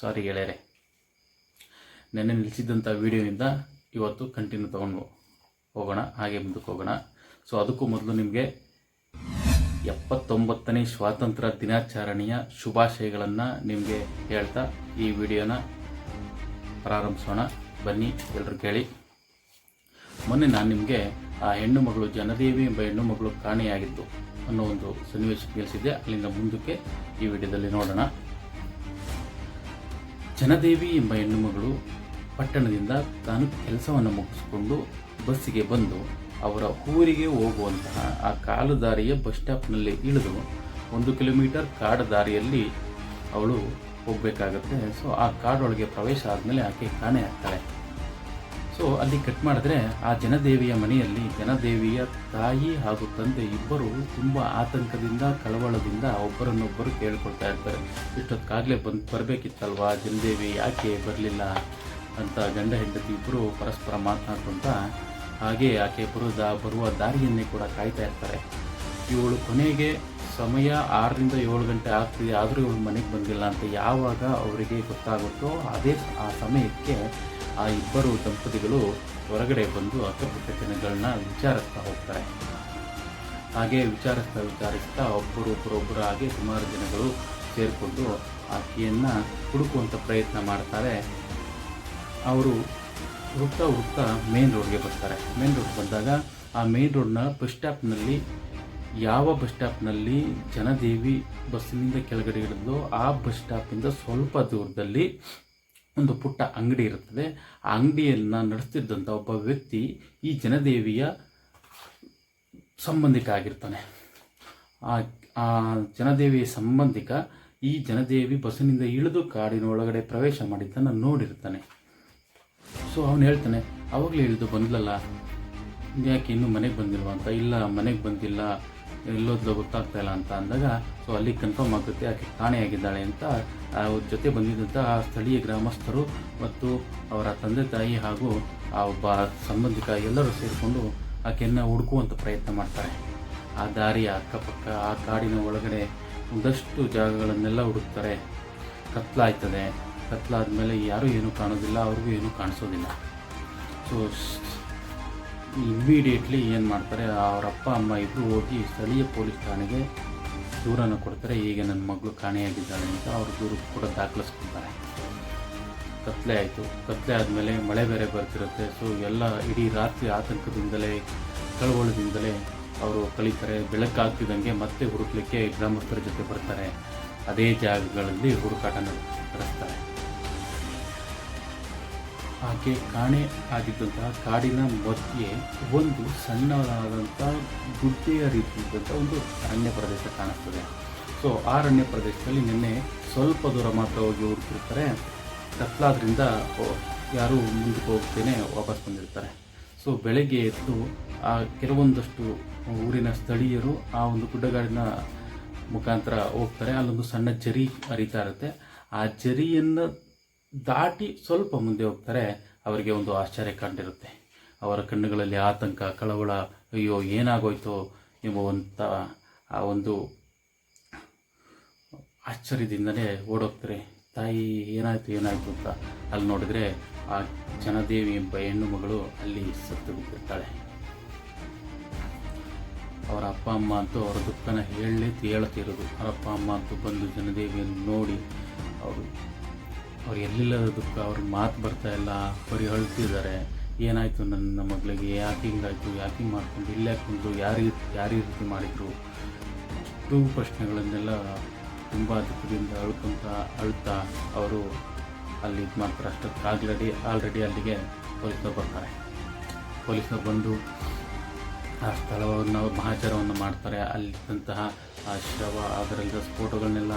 ಸಾರಿ ಗೆಳೆಯರೆ, ನೆನ್ನೆ ನಿಲ್ಲಿಸಿದ್ದಂಥ ವಿಡಿಯೋನಿಂದ ಇವತ್ತು ಕಂಟಿನ್ಯೂ ತೊಗೊಂಡು ಹೋಗೋಣ, ಹಾಗೆ ಮುಂದಕ್ಕೆ ಹೋಗೋಣ. ಸೊ ಅದಕ್ಕೂ ಮೊದಲು ನಿಮಗೆ ಎಪ್ಪತ್ತೊಂಬತ್ತನೇ ಸ್ವಾತಂತ್ರ್ಯ ದಿನಾಚರಣೆಯ ಶುಭಾಶಯಗಳನ್ನು ನಿಮಗೆ ಹೇಳ್ತಾ ಈ ವಿಡಿಯೋನ ಪ್ರಾರಂಭಿಸೋಣ. ಬನ್ನಿ ಎಲ್ಲರೂ ಕೇಳಿ. ಮೊನ್ನೆ ನಾನು ನಿಮಗೆ ಆ ಹೆಣ್ಣು ಮಗಳು ಜನದೇವಿ ಎಂಬ ಹೆಣ್ಣು ಮಗಳು ಕಾಣೆಯಾಗಿತ್ತು ಅನ್ನೋ ಒಂದು ಸನ್ನಿವೇಶ ತಿಳಿಸಿದ್ದೆ ಅಲ್ಲಿಂದ ಮುಂದಕ್ಕೆ ಈ ವಿಡಿಯೋದಲ್ಲಿ ನೋಡೋಣ. ಜನದೇವಿ ಎಂಬ ಹೆಣ್ಣುಮಗಳು ಪಟ್ಟಣದಿಂದ ತಾನು ಕೆಲಸವನ್ನು ಮುಗಿಸಿಕೊಂಡು ಬಸ್ಸಿಗೆ ಬಂದು ಅವರ ಊರಿಗೆ ಹೋಗುವಂತಹ ಆ ಕಾಲು ದಾರಿಯ ಬಸ್ ಸ್ಟಾಪ್ನಲ್ಲಿ ಇಳಿದು ಒಂದು ಕಿಲೋಮೀಟರ್ ಕಾಡು ದಾರಿಯಲ್ಲಿ ಅವಳು ಹೋಗಬೇಕಾಗತ್ತೆ. ಸೊ ಆ ಕಾಡೊಳಗೆ ಪ್ರವೇಶ ಆದಮೇಲೆ ಆಕೆ ಕಾಣೆ ಆಗ್ತಾಳೆ. ಸೊ ಅಲ್ಲಿ ಕಟ್ ಮಾಡಿದ್ರೆ ಆ ಜನದೇವಿಯ ಮನೆಯಲ್ಲಿ ಜನದೇವಿಯ ತಾಯಿ ಹಾಗೂ ತಂದೆ ಇಬ್ಬರು ತುಂಬ ಆತಂಕದಿಂದ, ಕಳವಳದಿಂದ ಒಬ್ಬರನ್ನೊಬ್ಬರು ಕೇಳ್ಕೊಳ್ತಾ ಇರ್ತಾರೆ. ಇಷ್ಟೊತ್ತಾಗಲೇ ಬಂದು ಬರಬೇಕಿತ್ತಲ್ವಾ? ಜನದೇವಿ ಯಾಕೆ ಬರಲಿಲ್ಲ ಅಂತ ಗಂಡ ಹೆಂಡತಿ ಇಬ್ಬರು ಪರಸ್ಪರ ಮಾತನಾಡ್ಕೊಂತ ಹಾಗೆ ಆಕೆ ಬರುವ ಬರುವ ದಾರಿಯನ್ನೇ ಕೂಡ ಕಾಯ್ತಾ ಇರ್ತಾರೆ. ಇವಳು ಕೊನೆಗೆ ಸಮಯ ಆರರಿಂದ ಏಳು ಗಂಟೆ ಆಗ್ತಿದೆ, ಆದರೂ ಇವಳು ಮನೆಗೆ ಬಂದಿಲ್ಲ ಅಂತ ಯಾವಾಗ ಅವರಿಗೆ ಗೊತ್ತಾಗುತ್ತೋ ಅದೇ ಆ ಸಮಯಕ್ಕೆ ಆ ಇಬ್ಬರು ದಂಪತಿಗಳು ಹೊರಗಡೆ ಬಂದು ಅಕ್ಕಪಕ್ಕ ಜನಗಳನ್ನ ವಿಚಾರಿಸ್ತಾ ಹೋಗ್ತಾರೆ. ಹಾಗೆ ವಿಚಾರಿಸ್ತಾ ವಿಚಾರಿಸ್ತಾ ಒಬ್ಬರು ಒಬ್ಬರೊಬ್ಬರು ಹಾಗೆ ಸುಮಾರು ಜನಗಳು ಸೇರಿಕೊಂಡು ಆಕೆಯನ್ನು ಹುಡುಕುವಂಥ ಪ್ರಯತ್ನ ಮಾಡ್ತಾರೆ. ಅವರು ಹುಡುಕ್ತಾ ಹುಡುಕ್ತಾ ಮೇನ್ ರೋಡ್ಗೆ ಬರ್ತಾರೆ. ಮೇನ್ ರೋಡ್ ಬಂದಾಗ ಆ ಮೇನ್ ರೋಡ್ನ ಬಸ್ ಸ್ಟಾಪ್ನಲ್ಲಿ ಯಾವ ಬಸ್ ಸ್ಟಾಪ್ನಲ್ಲಿ ಜನದೇವಿ ಬಸ್ಸಿನಿಂದ ಕೆಳಗಡೆ ಇಳಿದೋ ಆ ಬಸ್ ಸ್ಟಾಪಿಂದ ಸ್ವಲ್ಪ ದೂರದಲ್ಲಿ ಒಂದು ಪುಟ್ಟ ಅಂಗಡಿ ಇರುತ್ತದೆ. ಆ ಅಂಗಡಿಯನ್ನು ನಡೆಸ್ತಿದ್ದಂಥ ಒಬ್ಬ ವ್ಯಕ್ತಿ ಈ ಜನದೇವಿಯ ಸಂಬಂಧಿಕ ಆಗಿರ್ತಾನೆ ಆ ಆ ಜನದೇವಿಯ ಸಂಬಂಧಿಕ ಈ ಜನದೇವಿ ಬಸ್ಸಿನಿಂದ ಇಳಿದು ಕಾಡಿನ ಒಳಗಡೆ ಪ್ರವೇಶ ಮಾಡಿದ್ದನ್ನು ನೋಡಿರ್ತಾನೆ. ಸೊ ಅವನು ಹೇಳ್ತಾನೆ, ಅವಾಗಲೇ ಇಳಿದು ಬಂದ್ಲಲ್ಲ? ಯಾಕೆ ಇನ್ನೂ ಮನೆಗೆ ಬಂದಿಲ್ವಾ ಅಂತ? ಇಲ್ಲ, ಮನೆಗೆ ಬಂದಿಲ್ಲ. ಎಲ್ಲೋದ್ಲೋ ಗೊತ್ತಾಗ್ತಾ ಇಲ್ಲ ಅಂತ ಅಂದಾಗ ಸೊ ಅಲ್ಲಿ ಕನ್ಫರ್ಮ್ ಆಗುತ್ತೆ ಆಕೆ ಕಾಣೆಯಾಗಿದ್ದಾಳೆ ಅಂತ ಅವ್ರ ಜೊತೆ ಬಂದಿದ್ದಂಥ ಸ್ಥಳೀಯ ಗ್ರಾಮಸ್ಥರು ಮತ್ತು ಅವರ ತಂದೆ ತಾಯಿ ಹಾಗೂ ಆ ಒಬ್ಬ ಸಂಬಂಧಿಕ ಎಲ್ಲರೂ ಸೇರಿಕೊಂಡು ಆಕೆಯನ್ನು ಹುಡುಕುವಂಥ ಪ್ರಯತ್ನ ಮಾಡ್ತಾರೆ. ಆ ದಾರಿಯ ಅಕ್ಕಪಕ್ಕ, ಆ ಕಾಡಿನ ಒಳಗಡೆ ಒಂದಷ್ಟು ಜಾಗಗಳನ್ನೆಲ್ಲ ಹುಡುಕ್ತಾರೆ. ಕತ್ಲಾಯ್ತದೆ. ಕತ್ಲಾದ್ಮೇಲೆ ಯಾರೂ ಏನೂ ಕಾಣೋದಿಲ್ಲ, ಅವ್ರಿಗೂ ಏನೂ ಕಾಣಿಸೋದಿಲ್ಲ. ಸೊ ಇಮ್ಮಿಡಿಯೇಟ್ಲಿ ಏನು ಮಾಡ್ತಾರೆ ಅವರ ಅಪ್ಪ ಅಮ್ಮ ಇಬ್ಬರು ಹೋಗಿ ಸ್ಥಳೀಯ ಪೊಲೀಸ್ ಠಾಣೆಗೆ ದೂರನ್ನು ಕೊಡ್ತಾರೆ. ಹೀಗೆ ನನ್ನ ಮಗಳು ಕಾಣೆಯಾಗಿದ್ದಾಳೆ ಅಂತ ಅವರು ದೂರ ಕೂಡ ದಾಖಲಿಸ್ಕೊಳ್ತಾರೆ ಕತ್ಲೆ ಆಯಿತು. ಕತ್ಲೆ ಆದಮೇಲೆ ಮಳೆ ಬೇರೆ ಬರ್ತಿರುತ್ತೆ. ಸೊ ಎಲ್ಲ ಇಡೀ ರಾತ್ರಿ ಆತಂಕದಿಂದಲೇ, ಕಳವಳದಿಂದಲೇ ಅವರು ಕಳೀತಾರೆ. ಬೆಳಕಾಗ್ತಿದ್ದಂಗೆ ಮತ್ತೆ ಹುಡುಕ್ಲಿಕ್ಕೆ ಗ್ರಾಮಸ್ಥರ ಜೊತೆ ಬರ್ತಾರೆ. ಅದೇ ಜಾಗಗಳಲ್ಲಿ ಹುಡುಕಾಟ ನಡೆಸ್ತಾರೆ. ಆಕೆ ಕಾಣೆ ಆಗಿದ್ದಂತಹ ಕಾಡಿನ ಮಧ್ಯೆ ಒಂದು ಸಣ್ಣದಾದಂಥ ಗುಡ್ಡೆಯ ರೀತಿ ಇದ್ದಂಥ ಒಂದು ಅರಣ್ಯ ಪ್ರದೇಶ ಕಾಣಿಸ್ತದೆ. ಸೊ ಆ ಅರಣ್ಯ ಪ್ರದೇಶದಲ್ಲಿ ನಿನ್ನೆ ಸ್ವಲ್ಪ ದೂರ ಮಾತ್ರ ಹೋಗಿ ಹುಡುಕಿರ್ತಾರೆ ಕತ್ಲಾದ್ರಿಂದ ಯಾರು ಮುಂದಕ್ಕೆ ಹೋಗ್ತೇನೆ ವಾಪಸ್ ಬಂದಿರ್ತಾರೆ. ಸೊ ಬೆಳಗ್ಗೆ ಎದ್ದು ಆ ಕೆಲವೊಂದಷ್ಟು ಊರಿನ ಸ್ಥಳೀಯರು ಆ ಒಂದು ಗುಡ್ಡಗಾಡಿನ ಮುಖಾಂತರ ಹೋಗ್ತಾರೆ. ಅಲ್ಲೊಂದು ಸಣ್ಣ ಜರಿ ಹರಿತಾ ಇರುತ್ತೆ. ಆ ಜರಿಯನ್ನು ದಾಟಿ ಸ್ವಲ್ಪ ಮುಂದೆ ಹೋಗ್ತಾರೆ, ಅವರಿಗೆ ಒಂದು ಆಶ್ಚರ್ಯ ಕಂಡಿರುತ್ತೆ. ಅವರ ಕಣ್ಣುಗಳಲ್ಲಿ ಆತಂಕ, ಕಳವಳ, ಅಯ್ಯೋ, ಏನಾಗೋಯ್ತೋ ಎಂಬುವಂಥ ಆ ಒಂದು ಆಶ್ಚರ್ಯದಿಂದಲೇ ಓಡೋಗ್ತಾರೆ. ತಾಯಿ, ಏನಾಯಿತು ಏನಾಯಿತು ಅಂತ ಅಲ್ಲಿ ನೋಡಿದರೆ ಆ ಜನದೇವಿ ಎಂಬ ಹೆಣ್ಣು ಮಗಳು ಅಲ್ಲಿ ಸತ್ತು ಬಿಟ್ಟಿರ್ತಾಳೆ. ಅವರ ಅಪ್ಪ, ಅಮ್ಮ ಅಂತೂ ಅವರ ದುಃಖನ ಹೇಳಲೇ ಹೇಳುತ್ತಿರೋದು ಅವರ ಅಪ್ಪ, ಅಮ್ಮ ಅಂತೂ ಬಂದು ಜನದೇವಿಯನ್ನು ನೋಡಿ ಅವ್ರು ದುಃಖ, ಅವ್ರಿಗೆ ಮಾತು ಬರ್ತಾ ಇಲ್ಲ, ಬರೀ ಅಳ್ತಿದ್ದಾರೆ. ಏನಾಯಿತು ನನ್ನ ಮಗಳಿಗೆ? ಯಾಕೆ ಹಿಂಗಾಯಿತು? ಯಾಕೆ ಮಾಡ್ಕೊಂಡು? ಇಲ್ಲೇ ಕುಂದು ಯಾರು ಯಾರು ರೀತಿ ಮಾಡಿದರು? ಅಷ್ಟು ಪ್ರಶ್ನೆಗಳನ್ನೆಲ್ಲ ತುಂಬ ದುಃಖದಿಂದ ಅಳ್ಕೊಂತ, ಅಳ್ತಾ ಅವರು ಅಲ್ಲಿ ಇದು ಮಾಡ್ತಾರೆ. ಅಷ್ಟೊತ್ತು ಆಲ್ರೆಡಿ ಆಲ್ರೆಡಿ ಅಲ್ಲಿಗೆ ಪೊಲೀಸರು ಬರ್ತಾರೆ. ಪೊಲೀಸರು ಬಂದು ಆ ಸ್ಥಳವನ್ನು, ಮಹಾಚಾರವನ್ನು ಮಾಡ್ತಾರೆ. ಅಲ್ಲಿದ್ದಂತಹ ಆ ಶವ, ಅದರಲ್ಲಿರೋ ಸ್ಫೋಟೋಗಳನ್ನೆಲ್ಲ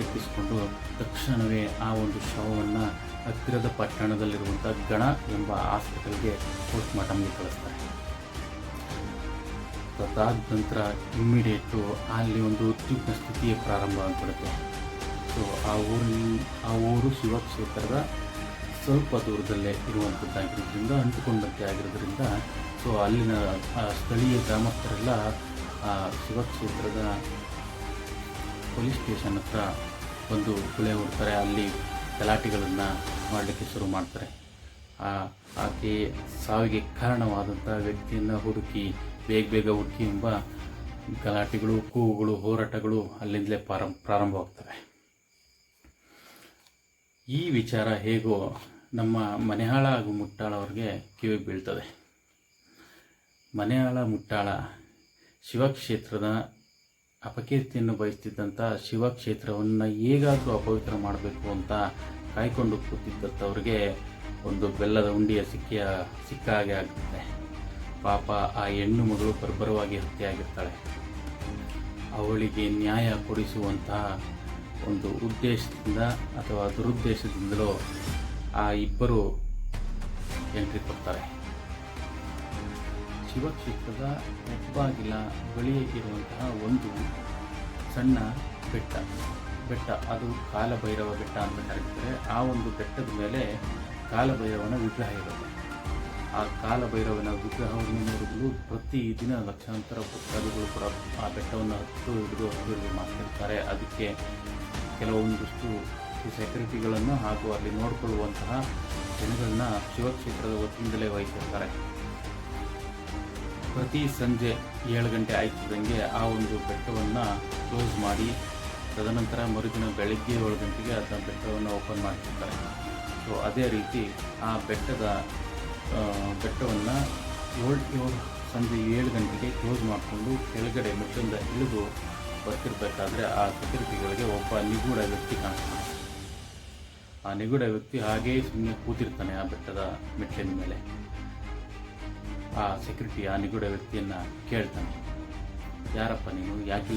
ಎತ್ತಿಸಿಕೊಂಡು ತಕ್ಷಣವೇ ಆ ಒಂದು ಶವವನ್ನು ಹತ್ತಿರದ ಪಟ್ಟಣದಲ್ಲಿರುವಂಥ ಗಣ ಎಂಬ ಆಸ್ಪತ್ರೆಗೆ ಪೋಸ್ಟ್ ಮಾರ್ಟಮ್ಗೆ ಕಳಿಸ್ತಾರೆ. ಅದಾದ ನಂತರ ಇಮ್ಮಿಡಿಯೇಟು ಅಲ್ಲಿ ಒಂದು ಉದ್ವಿಗ್ನ ಸ್ಥಿತಿಯೇ ಪ್ರಾರಂಭ ಆಗ್ಬಿಡುತ್ತೆ. ಸೊ ಆ ಊರಿನ, ಆ ಊರು ಶಿವಕ್ಷೇತ್ರದ ಸ್ವಲ್ಪ ದೂರದಲ್ಲೇ ಇರುವಂಥದ್ದಾಗಿರೋದ್ರಿಂದ ಅಂಟುಕೊಂಡಂತೆ ಆಗಿರೋದ್ರಿಂದ ಸೊ ಅಲ್ಲಿನ ಸ್ಥಳೀಯ ಗ್ರಾಮಸ್ಥರೆಲ್ಲ, ಆ, ಶಿವಕ್ಷೇತ್ರದ ಪೊಲೀಸ್ ಸ್ಟೇಷನ್ ಹತ್ರ ಬಂದು ಗುಳೆ ಹೊಡ್ತಾರೆ, ಅಲ್ಲಿ ಗಲಾಟೆಗಳನ್ನು ಮಾಡಲಿಕ್ಕೆ ಶುರು ಮಾಡ್ತಾರೆ. ಆ, ಆಕೆ ಸಾವಿಗೆ ಕಾರಣವಾದಂಥ ವ್ಯಕ್ತಿಯನ್ನು ಹುಡುಕಿ, ಬೇಗ ಬೇಗ ಹುಡುಕಿ ಎಂಬ ಗಲಾಟೆಗಳು, ಕೂಗುಗಳು, ಹೋರಾಟಗಳು ಅಲ್ಲಿಂದಲೇ ಪಾರಂ ಪ್ರಾರಂಭವಾಗ್ತವೆ. ಈ ವಿಚಾರ ಹೇಗೋ ನಮ್ಮ ಮನೆಹಾಳ ಹಾಗೂ ಮುಟ್ಟಾಳ ಅವ್ರಿಗೆ ಕಿವಿಗೆ ಬೀಳ್ತದೆ. ಮನೆಹಾಳ, ಮುಟ್ಟಾಳ ಶಿವಕ್ಷೇತ್ರದ ಅಪಕೀರ್ತಿಯನ್ನು ಬಯಸ್ತಿದ್ದಂಥ ಶಿವಕ್ಷೇತ್ರವನ್ನು ಹೇಗಾದರೂ ಅಪವಿತ್ರ ಮಾಡಬೇಕು ಅಂತ ಕಾಯ್ಕೊಂಡು ಕೂತಿದ್ದಂಥವ್ರಿಗೆ ಒಂದು ಬೆಲ್ಲದ ಉಂಡಿಯ ಸಿಕ್ಕಿಯ ಸಿಕ್ಕ ಹಾಗೆ ಆಗುತ್ತೆ ಪಾಪ ಆ ಹೆಣ್ಣು ಮಗಳು ಬರ್ಬರವಾಗಿ ಹತ್ಯೆಯಾಗಿರ್ತಾಳೆ. ಅವಳಿಗೆ ನ್ಯಾಯ ಕೊಡಿಸುವಂತಹ ಒಂದು ಉದ್ದೇಶದಿಂದ ಅಥವಾ ದುರುದ್ದೇಶದಿಂದಲೋ ಆ ಇಬ್ಬರು ಎಂಟ್ರಿ ಕೊಡ್ತಾರೆ. ಶಿವಕ್ಷೇತ್ರದ ಹೆಬ್ಬಾಗಿಲ ಬಳಿ ಇರುವಂತಹ ಒಂದು ಸಣ್ಣ ಬೆಟ್ಟ. ಬೆಟ್ಟ, ಅದು ಕಾಲಭೈರವ ಬೆಟ್ಟ ಅಂತ ಕರೀತಾರೆ. ಆ ಒಂದು ಬೆಟ್ಟದ ಮೇಲೆ ಕಾಲಭೈರವನ ವಿಗ್ರಹ ಇರುತ್ತೆ. ಆ ಕಾಲಭೈರವನ ವಿಗ್ರಹವನ್ನು ನೋಡಲು ಪ್ರತಿದಿನ ಲಕ್ಷಾಂತರ ಭಕ್ತಾದಿಗಳು ಕೂಡ ಆ ಬೆಟ್ಟವನ್ನು ಹತ್ತು ಹಿಡಿದು ಅಭಿವೃದ್ಧಿ ಮಾಡ್ತಿರ್ತಾರೆ. ಅದಕ್ಕೆ ಕೆಲವೊಂದಿಷ್ಟು ಸೆಕ್ಯೂರಿಟಿಗಳನ್ನು ಹಾಗೂ ಅಲ್ಲಿ ನೋಡಿಕೊಳ್ಳುವಂತಹ ಜನಗಳನ್ನ ಶಿವಕ್ಷೇತ್ರದ ವತಿಯಿಂದಲೇ ವಹಿಸಿರ್ತಾರೆ. ಪ್ರತಿ ಸಂಜೆ ಏಳು ಗಂಟೆ ಆಯ್ತಿದ್ದಂಗೆ ಆ ಒಂದು ಬೆಟ್ಟವನ್ನು ಕ್ಲೋಸ್ ಮಾಡಿ, ತದನಂತರ ಮರುದಿನ ಬೆಳಗ್ಗೆ ಏಳು ಗಂಟೆಗೆ ಅದನ್ನ ಬೆಟ್ಟವನ್ನು ಓಪನ್ ಮಾಡ್ತಿರ್ತಾರೆ. ಸೊ ಅದೇ ರೀತಿ ಆ ಬೆಟ್ಟದ ಬೆಟ್ಟವನ್ನು ಏಳು ಏಳು, ಸಂಜೆ ಏಳು ಗಂಟೆಗೆ ಕ್ಲೋಸ್ ಮಾಡಿಕೊಂಡು ಕೆಳಗಡೆ ಮೆಟ್ಟಿಂದ ಇಳಿದು ಬರ್ತಿರ್ಬೇಕಾದ್ರೆ ಆ ಸೆಕ್ಯೂರಿಟಿಗಳಿಗೆ ಒಬ್ಬ ನಿಗೂಢ ವ್ಯಕ್ತಿ ಕಾಣಿಸ್ತಾನೆ. ಆ ನಿಗೂಢ ವ್ಯಕ್ತಿ ಹಾಗೇ ಸುಮ್ಮನೆ ಕೂತಿರ್ತಾನೆ ಆ ಬೆಟ್ಟದ ಮೆಟ್ಟಿನ ಮೇಲೆ. ಆ ಸೆಕ್ಯೂರಿಟಿ ಆ ನಿಗೂಢ ವ್ಯಕ್ತಿಯನ್ನು ಕೇಳ್ತಾನೆ. ಯಾರಪ್ಪ ನೀನು? ಯಾಕೆ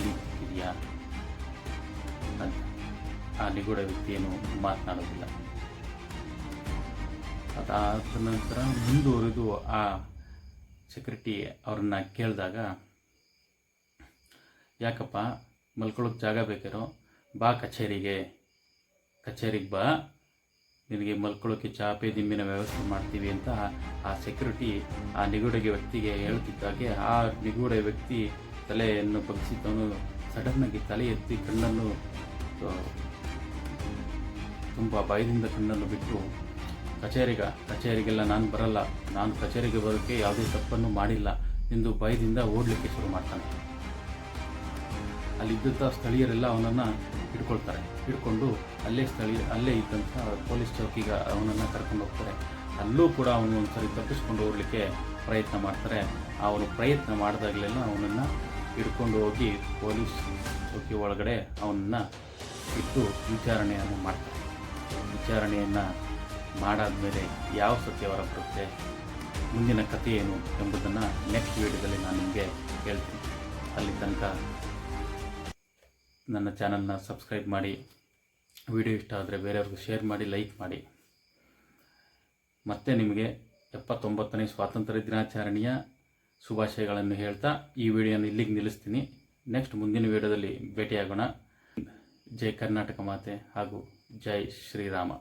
ಅಂತ. ಆ ನಿಗೂಢ ವ್ಯಕ್ತಿಯನ್ನು ಮಾತನಾಡೋದಿಲ್ಲ. ಅದಾದ ನಂತರ ಮುಂದುವರೆದು ಆ ಸೆಕ್ಯೂರಿಟಿ ಅವ್ರನ್ನ ಕೇಳಿದಾಗ, ಯಾಕಪ್ಪ? ಮಲ್ಕೊಳ್ಳೋಕೆ ಜಾಗ ಬೇಕಿರೋ? ಬಾ ಕಚೇರಿಗೆ. ಕಚೇರಿಗೆ ಬಾ. ನಿನಗೆ ಮಲ್ಕೊಳ್ಳೋಕ್ಕೆ ಚಾಪೆ ದಿಂಬಿನ ವ್ಯವಸ್ಥೆ ಮಾಡ್ತೀವಿ ಅಂತ ಆ ಸೆಕ್ಯೂರಿಟಿ ಆ ನಿಗೂಢಗೆ ವ್ಯಕ್ತಿಗೆ ಹೇಳ್ತಿದ್ದಾಗೆ ಆ ನಿಗೂಢ ವ್ಯಕ್ತಿ ತಲೆಯನ್ನು ಬಗ್ಗಿಸಿದ್ದವನು ಸಡನ್ನಾಗಿ ತಲೆ ಎತ್ತಿ ಕಣ್ಣನ್ನು ತುಂಬ ಭಯದಿಂದ ಕಣ್ಣನ್ನು ಬಿಟ್ಟು, ಕಚೇರಿಗ, ಕಚೇರಿಗೆಲ್ಲ ನಾನು ಬರಲ್ಲ, ನಾನು ಕಚೇರಿಗೆ ಬರೋಕ್ಕೆ ಯಾವುದೇ ತಪ್ಪನ್ನು ಮಾಡಿಲ್ಲ ಎಂದು ಭಯದಿಂದ ಓಡಲಿಕ್ಕೆ ಶುರು ಮಾಡ್ತಾನೆ. ಅಲ್ಲಿದ್ದಂಥ ಸ್ಥಳೀಯರೆಲ್ಲ ಅವನನ್ನು ಹಿಡ್ಕೊಳ್ತಾರೆ. ಹಿಡ್ಕೊಂಡು ಅಲ್ಲೇ ಸ್ಥಳೀಯ ಅಲ್ಲೇ ಇದ್ದಂಥ ಪೊಲೀಸ್ ಚೌಕಿಗೆ ಅವನನ್ನು ಕರ್ಕೊಂಡು ಹೋಗ್ತಾರೆ. ಅಲ್ಲೂ ಕೂಡ ಅವನು ಒಂದ್ಸರಿ ತಪ್ಪಿಸ್ಕೊಂಡು ಹೋಗ್ಲಿಕ್ಕೆ ಪ್ರಯತ್ನ ಮಾಡ್ತಾರೆ. ಅವನು ಪ್ರಯತ್ನ ಮಾಡಿದಾಗಲೆಲ್ಲ ಅವನನ್ನು ಹಿಡ್ಕೊಂಡು ಹೋಗಿ ಪೊಲೀಸ್ ಚೌಕಿ ಒಳಗಡೆ ಅವನನ್ನು ಇಟ್ಟು ವಿಚಾರಣೆಯನ್ನು ಮಾಡ್ತಾರೆ. ವಿಚಾರಣೆಯನ್ನು ಮಾಡಾದ ಮೇಲೆ ಯಾವ ಸತ್ಯ ಬರುತ್ತೆ ಮುಂದಿನ ಕಥೆ ಏನು ಎಂಬುದನ್ನು ನೆಕ್ಸ್ಟ್ ವೀಡಿಯೋದಲ್ಲಿ ನಾನು ನಿಮಗೆ ಹೇಳ್ತೀನಿ. ಅಲ್ಲಿ ತನಕ ನನ್ನ ಚಾನಲ್ನ ಸಬ್ಸ್ಕ್ರೈಬ್ ಮಾಡಿ. ವಿಡಿಯೋ ಇಷ್ಟ ಆದರೆ ಬೇರೆಯವ್ರಿಗೂ ಶೇರ್ ಮಾಡಿ, ಲೈಕ್ ಮಾಡಿ. ಮತ್ತೆ ನಿಮಗೆ ಎಪ್ಪತ್ತೊಂಬತ್ತನೇ ಸ್ವಾತಂತ್ರ್ಯ ದಿನಾಚರಣೆಯ ಶುಭಾಶಯಗಳನ್ನು ಹೇಳ್ತಾ ಈ ವಿಡಿಯೋನ ಇಲ್ಲಿಗೆ ನಿಲ್ಲಿಸ್ತೀನಿ. ನೆಕ್ಸ್ಟ್ ಮುಂದಿನ ವಿಡಿಯೋದಲ್ಲಿ ಭೇಟಿಯಾಗೋಣ. ಜೈ ಕರ್ನಾಟಕ ಮಾತೆ ಹಾಗೂ ಜೈ ಶ್ರೀರಾಮ.